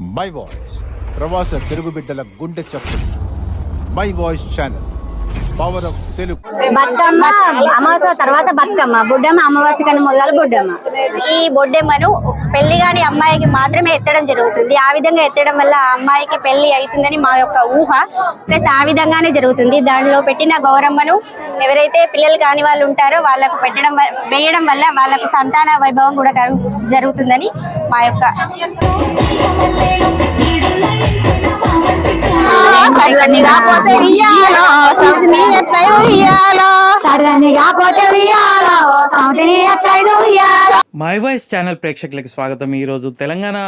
My voice ప్రవాస తెలుగు బిడ్డల గుండె చప్పుడు. My voice channel power of Telugu Bathukamma? అమావాస్య తర్వాత బతుకమ్మ. బుడ్డమ్మ అమావాస్య కన్నా మొదలు బుడ్డమ్మ. ఈ బొడ్డెమ్మను పెళ్ళి కాని అమ్మాయికి మాత్రమే ఎత్తడం జరుగుతుంది. ఆ విధంగా ఎత్తడం వల్ల ఆ అమ్మాయికి పెళ్ళి అవుతుందని మా యొక్క ఊహ. ప్లస్ ఆ విధంగానే జరుగుతుంది. దానిలో పెట్టిన గౌరమ్మను ఎవరైతే పిల్లలు కాని వాళ్ళు ఉంటారో వాళ్ళకు పెట్టడం వేయడం వల్ల వాళ్ళకు సంతాన వైభవం కూడా జరుగుతుందని మా యొక్క ఉయ్యాలో సౌతిని ఉయ్యాలో. మై వాయిస్ ఛానల్ ప్రేక్షకులకు స్వాగతం. ఈరోజు తెలంగాణ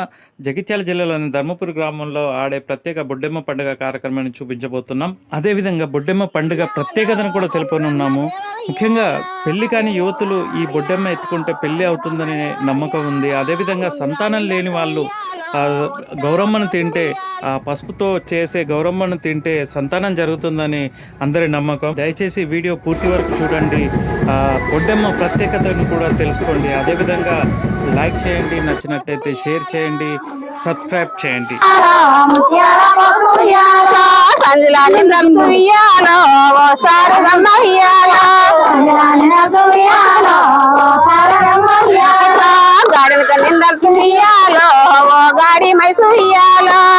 జగిత్యాల జిల్లాలోని ధర్మపురి గ్రామంలో ఆడే ప్రత్యేక బొడ్డెమ్మ పండుగ కార్యక్రమాన్ని చూపించబోతున్నాం. అదేవిధంగా బొడ్డెమ్మ పండుగ ప్రత్యేకతను కూడా తెలుపనున్నాము. ముఖ్యంగా పెళ్ళి కాని యువతులు ఈ బొడ్డెమ్మ ఎత్తుకుంటే పెళ్ళి అవుతుందనే నమ్మకం ఉంది. అదేవిధంగా సంతానం లేని వాళ్ళు గౌరమ్మను తింటే ఆ పసుపుతో చేసే గౌరమ్మను తింటే సంతానం జరుగుతుందని అందరి నమ్మకం. దయచేసి వీడియో పూర్తి వరకు చూడండి. ఆ ప్రత్యేకతను కూడా తెలుసుకోండి. అదేవిధంగా లైక్ చేయండి నచ్చినట్టయితే షేర్ చేయండి సబ్స్క్రైబ్ చేయండి. ముత్యాల కోసం ఉయ్యాలో సంజలాని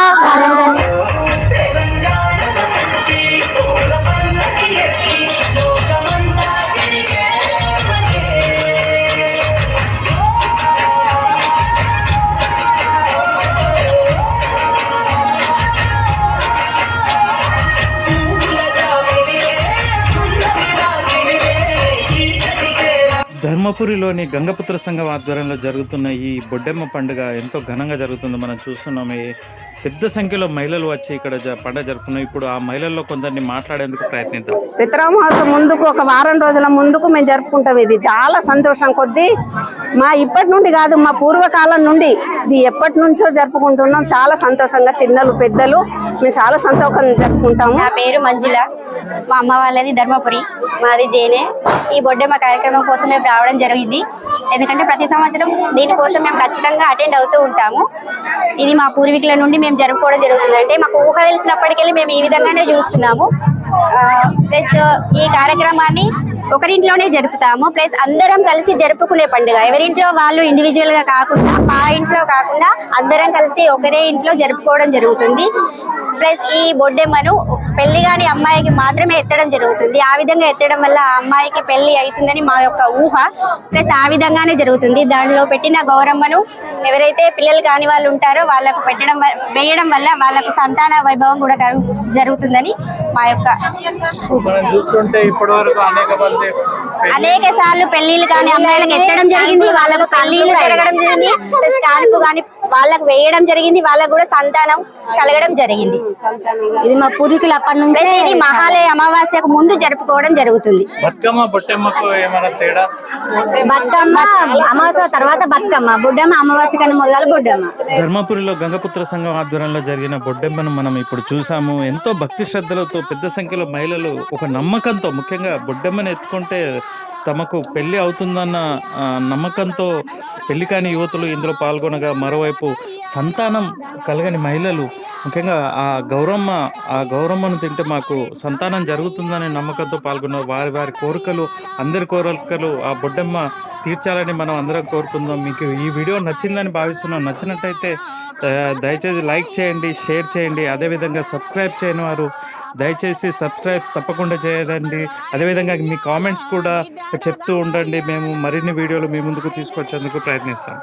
ధర్మపురిలోని గంగపుత్ర సంఘం ఆధ్వర్యంలో జరుగుతున్న ఈ బొడ్డెమ్మ పండుగ ఎంతో ఘనంగా జరుగుతుంది. మనం చూస్తున్నాము పెద్ద సంఖ్యలో మహిళలు వచ్చి ఇక్కడ పండుగ జరుపుకున్నాం ఇప్పుడు ఆ మహిళల్లో కొందరిని మాట్లాడేందుకు ప్రయత్నిద్దాం. పితరామహోత్సవం ముందుకు ఒక వారం రోజుల ముందుకు మేము జరుపుకుంటాం ఇది. చాలా సంతోషం. కొద్దీ మా ఇప్పటి నుండి కాదు మా పూర్వకాలం నుండి ఇది ఎప్పటి నుంచో జరుపుకుంటున్నాం. చాలా సంతోషంగా చిన్నలు పెద్దలు మేము చాలా సంతోషంగా జరుపుకుంటాము. నా పేరు మంజుల. మా అమ్మ వాళ్ళది ధర్మపురి. మాది జేనే. ఈ బొడ్డెమ్మ కార్యక్రమం కోసం మేము రావడం జరిగింది. ఎందుకంటే ప్రతి సంవత్సరం దీనికోసం మేము ఖచ్చితంగా అటెండ్ అవుతూ ఉంటాము. ఇది మా పూర్వీకుల నుండి మేము జరుపుకోవడం జరుగుతుంది. అంటే మాకు ఊహ తెలిసినప్పటికెళ్ళి మేము ఈ విధంగానే చూస్తున్నాము. ప్లస్ ఈ కార్యక్రమాన్ని ఒకరింట్లోనే జరుపుతాము. ప్లస్ అందరం కలిసి జరుపుకునే పండుగ. ఎవరింట్లో వాళ్ళు ఇండివిజువల్గా కాకుండా మా ఇంట్లో కాకుండా అందరం కలిసి ఒకరే ఇంట్లో జరుపుకోవడం జరుగుతుంది. ప్లస్ ఈ బొడ్డెమ్మను పెళ్ళి కాని అమ్మాయికి మాత్రమే ఎత్తడం జరుగుతుంది. ఆ విధంగా ఎత్తడం వల్ల ఆ అమ్మాయికి పెళ్ళి అవుతుందని మా యొక్క ఊహ. ప్లస్ ఆ విధంగానే జరుగుతుంది. దానిలో పెట్టిన గౌరమ్మను ఎవరైతే పిల్లలు కాని వాళ్ళు ఉంటారో వాళ్ళకు పెట్టడం వేయడం వల్ల వాళ్ళకు సంతాన వైభవం కూడా జరుగుతుందని మా యొక్క మనం చూస్తుంటే ఇప్పటి వరకు అనేక మంది అనేక సార్లు పెళ్ళిళ్ళు కానీ అమ్మాయిలకు ఎత్తడం జరిగింది. వాళ్ళకు పెళ్ళిళ్ళు జరగడం జరిగింది. ప్లస్ కానుపు కానీ వాళ్ళకు వేయడం జరిగింది వాళ్ళకు కూడా సంతానం కలగడం జరిగింది. ఇది మా పూర్వీకులు అప్పటి నుండి ఇది మహాలయ అమావాస్యకు ముందు జరుపుకోవడం జరుగుతుంది. బతుకమ్మ బొట్టెమ్మకు ఏమైనా తేడా? బతుకమ్మ అమావాస్య తర్వాత బతుకమ్మ. బుడ్డమ్మ అమావాస్య కన్నా మొదలు బుడ్డమ్మ. ధర్మపురిలో గంగపుత్ర సంఘం ఆధ్వర్యంలో జరిగిన బొడ్డెమ్మను మనం ఇప్పుడు చూసాము. ఎంతో భక్తి శ్రద్ధలతో పెద్ద సంఖ్యలో మహిళలు ఒక నమ్మకంతో ముఖ్యంగా బొడ్డెమ్మను ఎత్తుకుంటే తమకు పెళ్ళి అవుతుందన్న నమ్మకంతో పెళ్ళి కాని యువతులు ఇందులో పాల్గొనగా మరోవైపు సంతానం కలగని మహిళలు. ముఖ్యంగా ఆ గౌరమ్మ ఆ గౌరమ్మను తింటే మాకు సంతానం జరుగుతుందనే నమ్మకంతో పాల్గొన్నారు వారి వారి కోరికలు అందరి కోరికలు ఆ బొడ్డమ్మ తీర్చాలని మనం అందరం కోరుకుందాం. మీకు ఈ వీడియో నచ్చిందని భావిస్తున్నాం. నచ్చినట్టయితే దయచేసి లైక్ చేయండి షేర్ చేయండి. అదేవిధంగా సబ్స్క్రైబ్ చేయని వారు దయచేసి సబ్స్క్రైబ్ తప్పకుండా చేయండి. అదేవిధంగా మీ కామెంట్స్ కూడా చెప్తూ ఉండండి. మేము మరిన్ని వీడియోలు మీ ముందుకు తీసుకొచ్చేందుకు ప్రయత్నిస్తాం.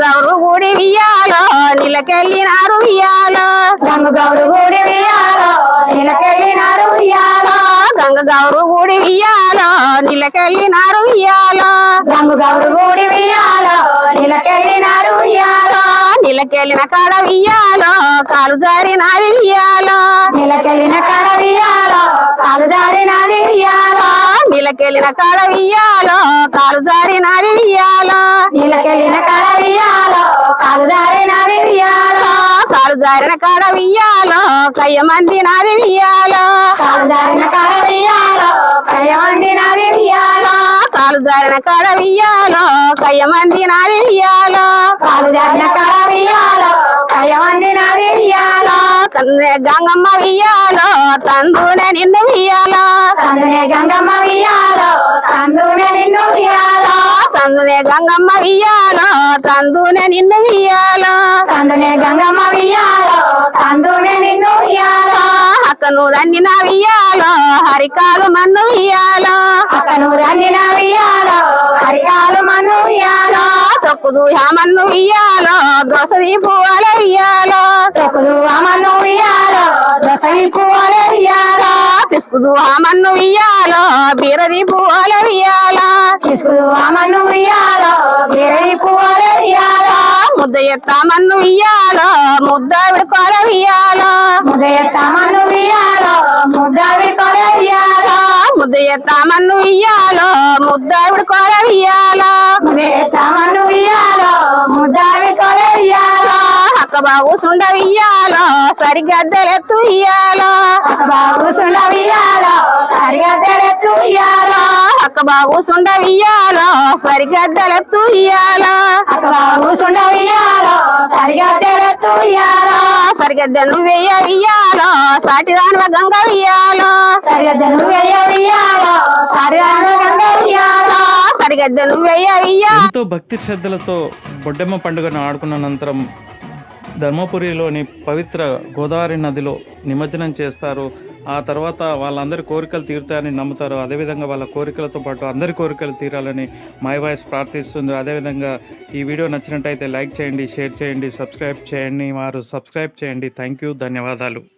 గౌరు గుడి వియ్యాలో నీళ్ళకెళ్ళినారు వియ్యాలో గంగ గౌరు గూడి నీలకెళ్ళినారు గంగ గౌరు గుడి వియ్యాలో నీళ్ళకెళ్ళినారు వియ్యాలో గంగ గౌరు గూడి ఉయ్యాలో నీలకెళ్ళినారు ఉయ్యాలో. నీళ్ళకెళ్ళిన కాడ వియ్యాలో కాలు జారినాది వియ్యాలో నీలకెళ్ళిన కడ ఉయ్యాలో కాలు జారినది ఉయ్యాలో. నీళ్ళకెళ్ళిన కాడ వియ్యాలో కాలు జారినాది వియ్యాలో నీలకెళ్ళిన కడ ఉయ్యాలో. సాధారణ కాడ వియ్యాలో కయ్య మంది నాది వియ్యాలో సాధారణ కాడ వియ్యాలో కయ్య మంది నాది వియ్యాలో కాలుదారిన కాడ వియ్యాలో కయ్య మంది నాది వియ్యాలో కాడ కయ్య మంది నాది తన్నే గంగమ్మ వియ్యాలో తందునే నిన్ను వియ్యాలో గంగమ్మ వియ్యాలో తందునే నిన్ను వియ్యాలో తందునే గంగమ్మ వియ్యాలో తందునే నిన్ను వియ్యాలో. కందునే గంగమ్మ వియ్యాలో కందునే నిన్ను వియ్యాలో. అక్కను రన్నిన వియ్యాలో హరికాలు మన్ను వియ్యాలో. అక్కను రంగిన వియ్యాలో హరికాలు మన్ను వియ్యాలో. తొక్కుదు మన్ను వియ్యాలో దోసరి పువ్వుల వియ్యాలో. తొక్కుదు తిక్కుదు మన్ను వియ్యాలో బీరది పువ్వుల వియ్యాలో తీసుకుదు అమను వియ్యాలో గిరై పువ్వులే వియ్యాలో ముద్ద ఎత్త మన్ను వియ్యాలో ముద్ద విడుకోల వియ్యాలో ముదయ తమను వియ్యాలో ముద్ద విడుకోలే వియ్యాలో ముద్ద ఎత్త మన్ను వియ్యాలో ముద్ద విడుకోల వియ్యాలో ముదయ తమను వియ్యాలో బాబు సుండ వియ్యాలో సరిగద్దెలెత్తు ఇయ్యాలో బాబు సుండ వియ్యాలో సరిగా తెలెత్తు వియ్యాలో అక్క బాబు సుండ వియ్యాలో సరిగద్దెలెత్తు ఇయ్యాలో ఒక బాబు సుండ వియ్యాలో సరిగా తెలెత్తు వియ్యాలో సరిగద్దెను వెయ్య వియ్యాలో సాటిదానివ గంగ వియ్యాలో సరిగద్దను వెయ్య వియ్యాలో సరిగా గంగ వియ్యాలో సరిగద్దెను వెయ్య వియ్యాలో ఎంతో భక్తి శ్రద్ధలతో బొడ్డెమ్మ పండుగను ఆడుకున్న అనంతరం ధర్మపురిలోని పవిత్ర గోదావరి నదిలో నిమజ్జనం చేస్తారు. ఆ తర్వాత వాళ్ళందరి కోరికలు తీరుతాయని నమ్ముతారు. అదేవిధంగా వాళ్ళ కోరికలతో పాటు అందరి కోరికలు తీరాలని మై వాయిస్ ప్రార్థిస్తుంది. అదేవిధంగా ఈ వీడియో నచ్చినట్టయితే లైక్ చేయండి షేర్ చేయండి సబ్స్క్రైబ్ చేయండి. వారు సబ్స్క్రైబ్ చేయండి. Thank you. ధన్యవాదాలు.